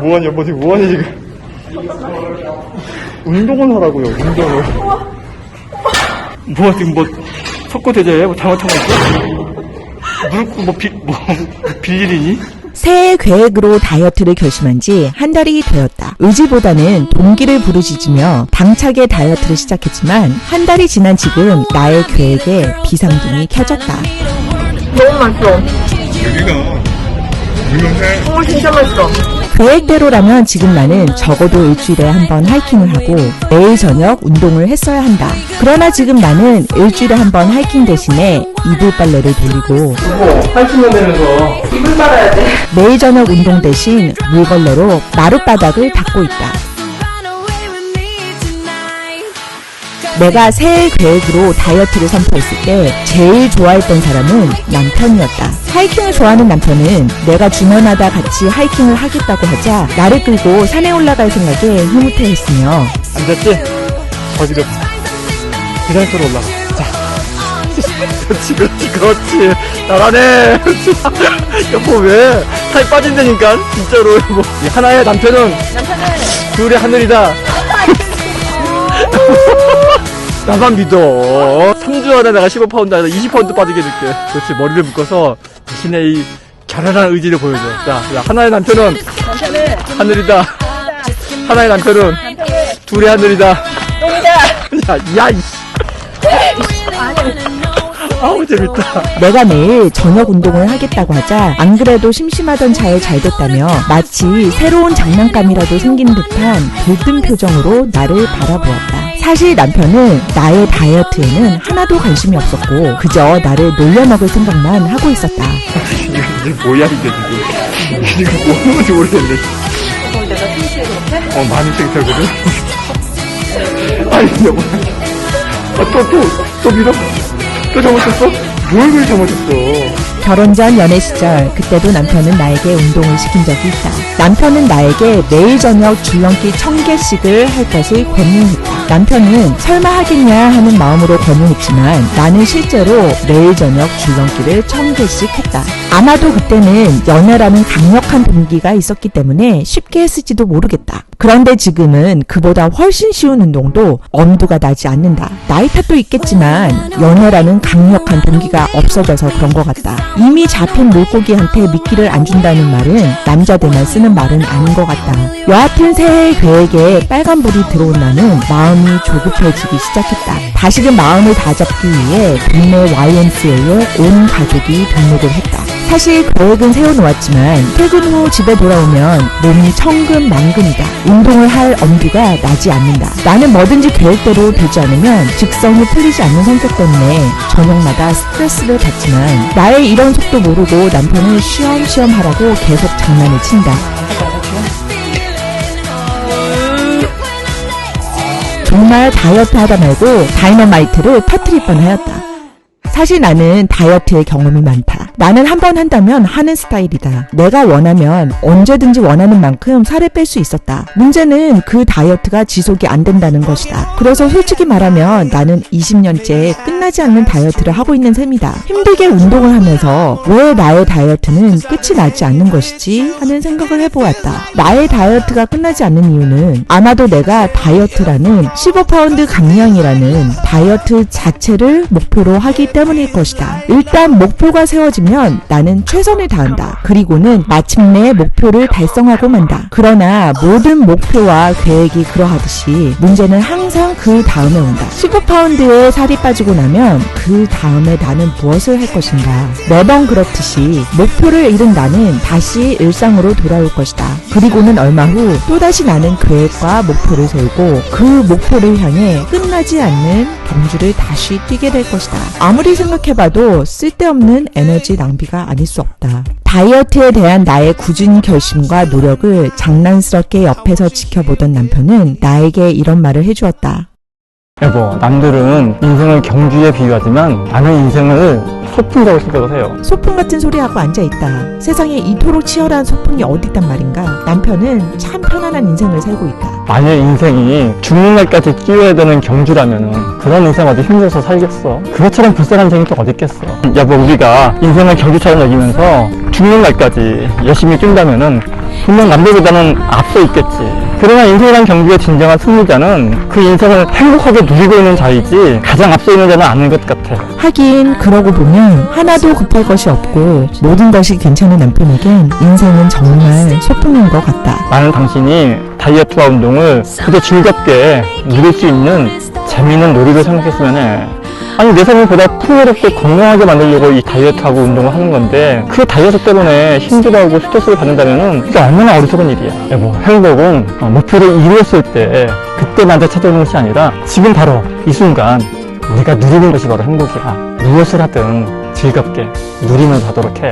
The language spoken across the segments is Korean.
뭐하냐, 뭐, 지금 뭐하냐, 지금. 운동을 하라고요, 운동을. 뭐, 지금 뭐, 석고대자야? 뭐, 잘못한 거 있어? 무릎, 뭐, 빌, 뭐, 빌리니? 새해 계획으로 다이어트를 결심한 지 한 달이 되었다. 의지보다는 동기를 부르짖으며 당차게 다이어트를 시작했지만 한 달이 지난 지금 나의 계획에 비상등이 켜졌다. 너무 맛있어. 여기가 유명해. 어, 진짜 맛있어. 계획대로라면 지금 나는 적어도 일주일에 한 번 하이킹을 하고 매일 저녁 운동을 했어야 한다. 그러나 지금 나는 일주일에 한 번 하이킹 대신에 이불 빨래를 돌리고 한숨만 내면서. 이불 빨아야 돼. 매일 저녁 운동 대신 물걸레로 마룻바닥을 닦고 있다. 내가 새해 계획으로 다이어트를 선포했을 때 제일 좋아했던 사람은 남편이었다. 하이킹을 좋아하는 남편은 내가 주말마다 같이 하이킹을 하겠다고 하자 나를 끌고 산에 올라갈 생각에 흐뭇해했으며 앉았지? 그 상태로 올라가. 자. 그렇지, 그렇지, 그렇지. 잘하네. 여보, 왜? 살 빠진다니까? 진짜로, 여보. 이 하나의 남편은. 둘의 하늘이다. 나만 믿어. 3주 안에 내가 15파운드 아니라 20파운드 빠지게 해줄게. 그렇지, 머리를 묶어서 자신의 이 결연한 의지를 보여줘. 자, 야, 하나의 남편은. 하늘이다. 하나의 남편은. 둘의 하늘이다. 야, 야, 이. 아우, 재밌다. 내가 매일 저녁 운동을 하겠다고 하자 안 그래도 심심하던 차에 잘 됐다며 마치 새로운 장난감이라도 생긴 듯한 들뜬 표정으로 나를 바라보았다. 사실 남편은 나의 다이어트에는 하나도 관심이 없었고 그저 나를 놀려먹을 생각만 하고 있었다. 이게 뭐야, 이게 지금. 뭐 하는 건지 모르겠네. 어, 많이 쟁탈거든? 아니, 여보. 아, 또, 또, 또 밀어? 또 잘못했어? 뭘 그리 잘못했어? 결혼 전 연애 시절 그때도 남편은 나에게 운동을 시킨 적이 있다. 남편은 나에게 매일 저녁 줄넘기 천 개씩을 할 것을 권유했다. 남편은 설마 하겠냐 하는 마음으로 권유했지만 나는 실제로 매일 저녁 줄넘기를 천 개씩 했다. 아마도 그때는 연애라는 강력한 동기가 있었기 때문에 쉽게 했을지도 모르겠다. 그런데 지금은 그보다 훨씬 쉬운 운동도 엄두가 나지 않는다. 나이 탓도 있겠지만 연애라는 강력한 동기가 없어져서 그런 것 같다. 이미 잡힌 물고기한테 미끼를 안 준다는 말은 남자들만 쓰는 말은 아닌 것 같다. 여하튼 새해 계획에 빨간불이 들어온 나는 마음이 조급해지기 시작했다. 다시금 마음을 다잡기 위해 동네 YMCA에 온 가족이 등록을 했다. 사실 계획은 세워놓았지만 퇴근 후 집에 돌아오면 몸이 천근 만근이다. 운동을 할 엄두가 나지 않는다. 나는 뭐든지 계획대로 되지 않으면 직성이 풀리지 않는 성격 때문에 저녁마다 스트레스를 받지만 나의 이런 속도 모르고 남편을 쉬엄쉬엄 하라고 계속 장난을 친다. 정말 다이어트 하다 말고 다이너마이트를 터트릴 뻔하였다. 사실 나는 다이어트의 경험이 많다. 나는 한 번 한다면 하는 스타일이다. 내가 원하면 언제든지 원하는 만큼 살을 뺄 수 있었다. 문제는 그 다이어트가 지속이 안 된다는 것이다. 그래서 솔직히 말하면 나는 20년째 끝 나지 않는 다이어트를 하고 있는 셈이다. 힘들게 운동을 하면서 왜 나의 다이어트는 끝이 나지 않는 것이지 하는 생각을 해보았다. 나의 다이어트가 끝나지 않는 이유는 아마도 내가 다이어트라는 15파운드 감량이라는 다이어트 자체를 목표로 하기 때문일 것이다. 일단 목표가 세워지면 나는 최선을 다한다. 그리고는 마침내 목표를 달성하고 만다. 그러나 모든 목표와 계획이 그러하듯이 문제는 항상 그 다음에 온다. 15파운드의 살이 빠지고 나면 그 다음에 나는 무엇을 할 것인가. 매번 그렇듯이 목표를 잃은 나는 다시 일상으로 돌아올 것이다. 그리고는 얼마 후 또다시 나는 계획과 목표를 세우고 그 목표를 향해 끝나지 않는 경주를 다시 뛰게 될 것이다. 아무리 생각해봐도 쓸데없는 에너지 낭비가 아닐 수 없다. 다이어트에 대한 나의 꾸준히 결심과 노력을 장난스럽게 옆에서 지켜보던 남편은 나에게 이런 말을 해주었다. 여보, 남들은 인생을 경주에 비유하지만 나는 인생을 소풍이라고 생각을 해요. 소풍 같은 소리 하고 앉아있다. 세상에 이토록 치열한 소풍이 어디 있단 말인가. 남편은 참 편안한 인생을 살고 있다. 만약 인생이 죽는 날까지 뛰어야 되는 경주라면 그런 인생 어디 힘들어서 살겠어. 그것처럼 불쌍한 인생이 또 어디 있겠어. 여보, 우리가 인생을 경주처럼 여기면서 죽는 날까지 열심히 뛴다면 은 분명 남들보다는 앞서 있겠지. 그러나 인생이란 경기의 진정한 승리자는 그 인생을 행복하게 누리고 있는 자이지 가장 앞서 있는 자는 아닌 것 같아. 하긴 그러고 보면 하나도 급할 것이 없고 모든 것이 괜찮은 남편에겐 인생은 정말 소풍인 것 같다. 나는 당신이 다이어트와 운동을 그저 즐겁게 누릴 수 있는 재미있는 놀이를 생각했으면 해. 아니 내 삶을 보다 풍요롭고 건강하게 만들려고 이 다이어트하고 운동을 하는 건데 그 다이어트 때문에 힘들어하고 스트레스를 받는다면은 이게 얼마나 어리석은 일이야. 여보 행복은 어, 목표를 이루었을 때 그때마다 찾아오는 것이 아니라 지금 바로 이 순간 우리가 누리는 것이 바로 행복이야. 무엇을 하든 즐겁게 누리면서 하도록 해.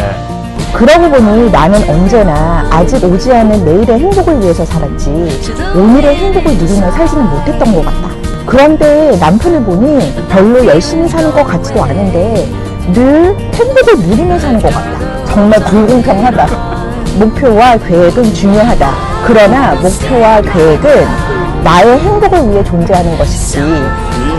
그러고 보니 나는 언제나 아직 오지 않은 내일의 행복을 위해서 살았지 오늘의 행복을 누리며 살지는 못했던 것 같다. 그런데 남편을 보니 별로 열심히 사는 것 같지도 않은데 늘 행복을 누리며 사는 것 같다. 정말 불공평하다. 목표와 계획은 중요하다. 그러나 목표와 계획은 나의 행복을 위해 존재하는 것이지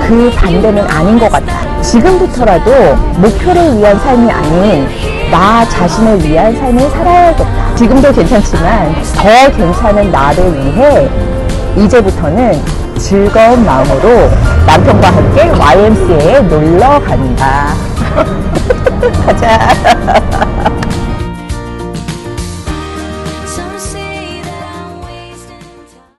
그 반대는 아닌 것 같다. 지금부터라도 목표를 위한 삶이 아닌 나 자신을 위한 삶을 살아야겠다. 지금도 괜찮지만 더 괜찮은 나를 위해 이제부터는 즐거운 마음으로 남편과 함께 YMCA에 놀러 간다. 가자.